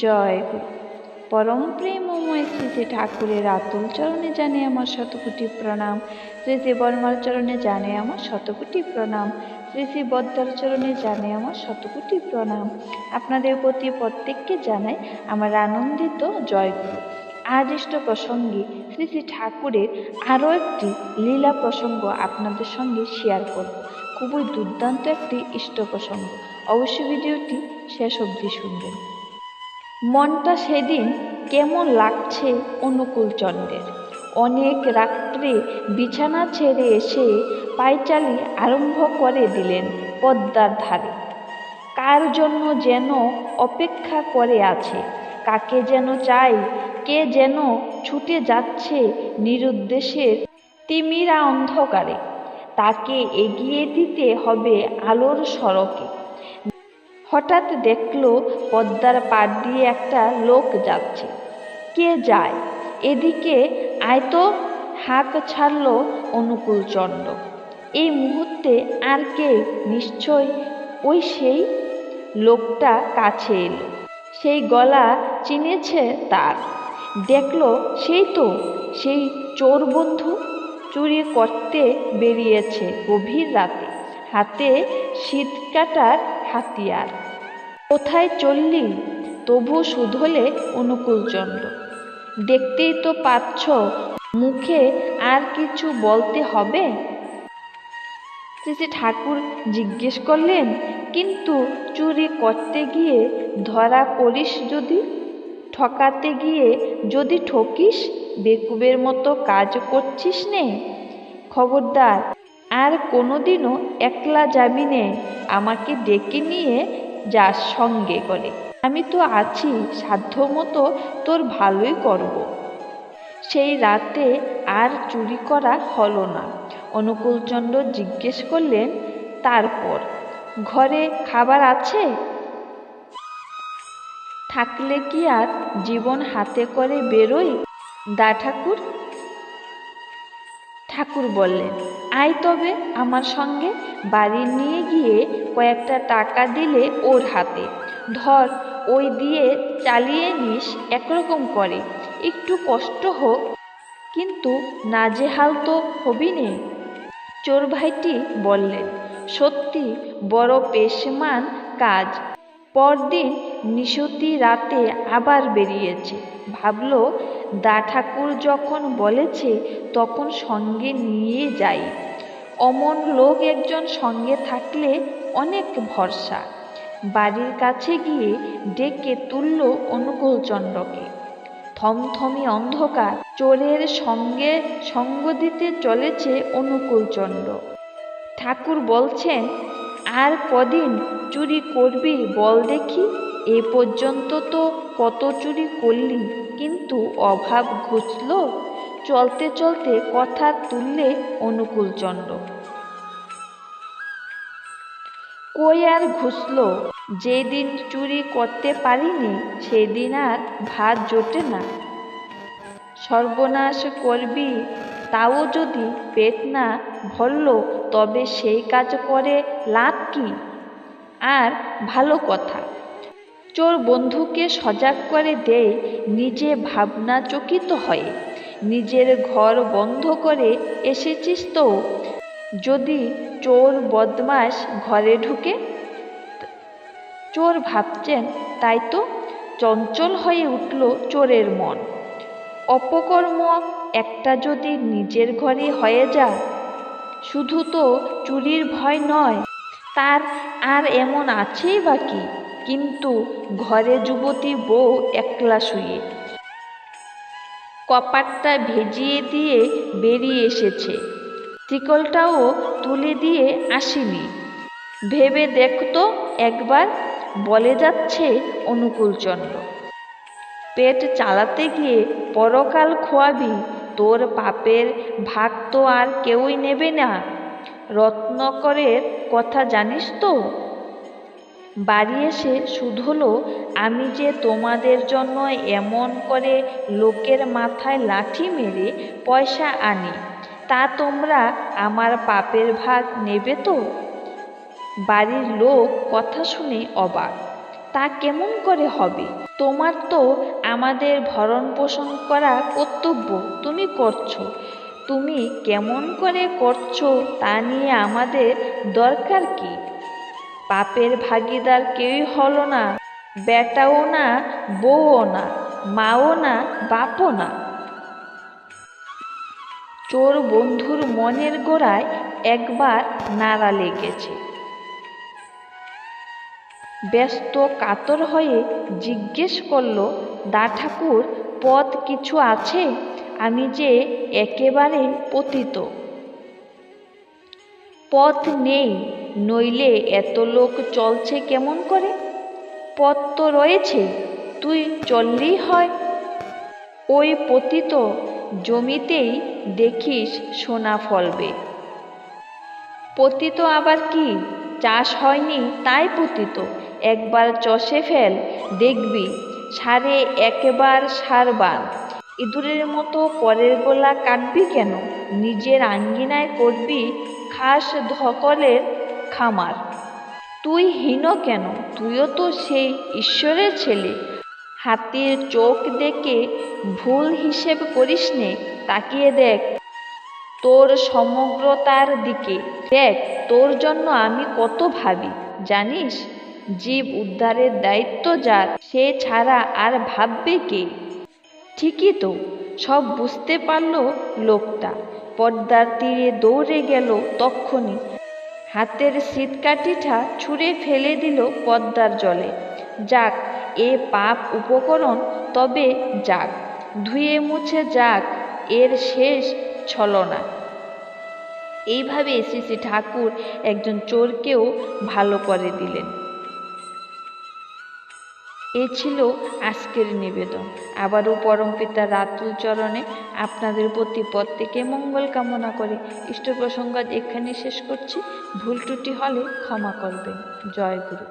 জয় পরম প্রেমময় শ্রী ঠাকুরের আতুল চরণে জানে আমার শতকোটি প্রণাম। শ্রী শ্রী বর্মার চরণে জানে আমার শতকোটি প্রণাম। শ্রী শ্রী বদ্দার চরণে জানে আমার শতকোটি প্রণাম। আপনাদের প্রতি প্রত্যেককে জানাই আমার আনন্দিত জয় গুরু আজ ইষ্ট প্রসঙ্গে শ্রী শ্রী ঠাকুরের আরও একটি লীলা প্রসঙ্গ আপনাদের সঙ্গে শেয়ার করব। খুবই দুর্দান্ত একটি ইষ্ট প্রসঙ্গ। অবশ্যই ভিডিওটি শেষ অবধি শুনবেন। মনটা সেদিন কেমন লাগছে অনুকূল চন্দ্রের। অনেক রাত্রে বিছানা ছেড়ে এসে পায়চালি আরম্ভ করে দিলেন পদ্মার ধারে। কার জন্য যেন অপেক্ষা করে আছে? কাকে যেন চাই? কে যেন ছুটে যাচ্ছে নিরুদ্দেশের তিমিরা অন্ধকারে। তাকে এগিয়ে দিতে হবে আলোর সড়কে। হঠাৎ দেখল পদ্মার পাড় দিয়ে একটা লোক যাচ্ছে। কে যায়? এদিকে আয় তো হাঁক ছাড়ল অনুকূল চন্দ্র। এই মুহূর্তে আর কে? নিশ্চয় ওই সেই লোকটা কাছে এলো। সেই গলা চিনেছে তার। দেখল, সেই তো, সেই চোর বন্ধু চুরি করতে বেরিয়েছে গভীর রাতে। হাতে শীত কাটার হাতিয়ার। কোথায় চললি? তবু শুধলে অনুকূলচন্দ্র দেখতেই তো পাচ্ছ, মুখে আর কিছু বলতে হবে? শ্রী ঠাকুর জিজ্ঞেস করলেন, কিন্তু চুরি করতে গিয়ে ধরা করিস যদি? ঠকাতে গিয়ে যদি ঠকিস, বেকুবের মতো কাজ করছিস নে? খবরদার আর কোনোদিনও একলা যাবি নে আমাকে ডেকে নিয়ে যাস সঙ্গে করে আমি তো আছি, সাধ্যমতো তোর ভালোই করব। সেই রাতে আর চুরি করা হলো না। অনুকূলচন্দ্র জিজ্ঞেস করলেন, তারপর? ঘরে খাবার আছে? থাকলে কি আর জীবন হাতে করে বেরোই? দা ঠাকুর? ঠাকুর বললেন আয় তবে আমার সঙ্গে বাড়ি নিয়ে গিয়ে কয়েকটা টাকা দিলে ওর হাতে। ধর, ওই দিয়ে চালিয়ে নিস একরকম করে। একটু কষ্ট হোক, কিন্তু নাজেহাল তো হবি নে। চোর ভাইটি বললেন, সত্যি বড় পেশমান কাজ। পরদিন নিশতি রাতে আবার বেরিয়েছে। ভাবল দা ঠাকুর যখন বলেছে, তখন সঙ্গে নিয়ে যাই। অমন লোক একজন সঙ্গে থাকলে অনেক ভরসা। বাড়ির কাছে গিয়ে ডেকে তুলল অনুকূলচন্দ্রকে। থমথমি অন্ধকার, চোরের সঙ্গে সঙ্গ দিতে চলেছে অনুকূলচন্দ্র। ঠাকুর বলছেন, আর কদিন চুরি করবি বল দেখি? এ পর্যন্ত তো কত চুরি করলি। কিন্তু অভাব ঘুচল, চলতে চলতে কথা তুললে অনুকূলচন্দ্র কই আর ঘুষল যেদিন চুরি করতে পারিনি, সেদিন আর ভাত জোটে না। সর্বনাশ করবি, তাও যদি পেট না ভরল, তবে সেই কাজ করে লাভ কি? আর ভালো কথা। চোর বন্ধুকে সজাগ করে দেয়, নিজে ভাবনা চকিত হয়ে। নিজের ঘর বন্ধ করে এসেছিস তো। যদি চোর বদমাস ঘরে ঢুকে? চোর ভাবছেন, তাই তো চঞ্চল হয়ে উঠল চোরের মন। অপকর্ম একটা যদি নিজের ঘরে হয়ে যায় শুধু তো চুরির ভয় নয়, তার আর এমন আছেই বাকি কিন্তু ঘরে যুবতী বউ একলা শুয়ে। কপাটটা ভেজিয়ে দিয়ে বেরিয়ে এসেছে। ত্রিকলটাও তুলে দিয়ে আসিনি। ভেবে দেখতো একবার, বলে যাচ্ছে অনুকূলচন্দ্র। পেট চালাতে গিয়ে পরকাল খোয়াবি, তোর পাপের ভাগ তো আর কেউই নেবে না। রত্নকরের কথা জানিস তো? বাড়ি এসে শুধলো আমি যে তোমাদের জন্য এমন করে লোকের মাথায় লাঠি মেরে পয়সা আনি, তা তোমরা আমার পাপের ভাগ নেবে তো? বাড়ির লোক কথা শুনে অবাক। তা কেমন করে হবে? তোমার তো আমাদের ভরণ পোষণ করা কর্তব্য, তুমি করছ। তুমি কেমন করে করছ তা নিয়ে আমাদের দরকার কি? পাপের ভাগিদার কেউই হলো না, বেটাও না, বউও না, মাও না, বাপও না। চোর বন্ধুর মনের গোড়ায় একবার নাড়া লেগেছে। ব্যস্ত কাতর হয়ে জিজ্ঞেস করল, দা ঠাকুর, পথ কিছু আছে? আমি যে একেবারে পতিত। পথ নেই নইলে এত লোক চলছে কেমন করে? পথ তো রয়েছে, তুই চললেই হয়। ওই পতিত জমিতেই দেখিস সোনা ফলবে। পতিত আবার কি? চাষ হয়নি তাই পতিত। একবার চষে ফেল, দেখবি, সারে একেবার সারবান ইঁদুরের মতো পরের গোলা কাটবি কেন? নিজের আঙ্গিনায় করবি খাস ধকলের খামার। তুই হীন কেন? তুইও তো সেই ঈশ্বরের ছেলে। হাতির চোখ দেখে ভুল হিসেব করিস নে, তাকিয়ে দেখ তোর সমগ্রতার দিকে। দেখ, তোর জন্য আমি কত ভাবি, জানিস? জীব উদ্ধারের দায়িত্ব যার, সে ছাড়া আর ভাববে কে? ঠিকই তো, সব বুঝতে পারল লোকটা। পর্দার তীরে দৌড়ে গেল তক্ষণি। হাতের শীতকাঠিটা ছুঁড়ে ফেলে দিল পদ্মার জলে। যাক, এ পাপ উপকরণ, তবে যাক, ধুয়ে মুছে যাক, এর শেষ ছলনা। এইভাবে শ্রী শ্রী ঠাকুর একজন চোরকেও ভালো করে দিলেন। এ ছিল আজকের নিবেদন। আবারও পরমপিতা রাতুল চরণে আপনাদের প্রতি প্রত্যেকে মঙ্গল কামনা করে ইষ্ট প্রসঙ্গ এখানে শেষ করছি। ভুল ত্রুটি হলে ক্ষমা করবেন। জয় গুরু।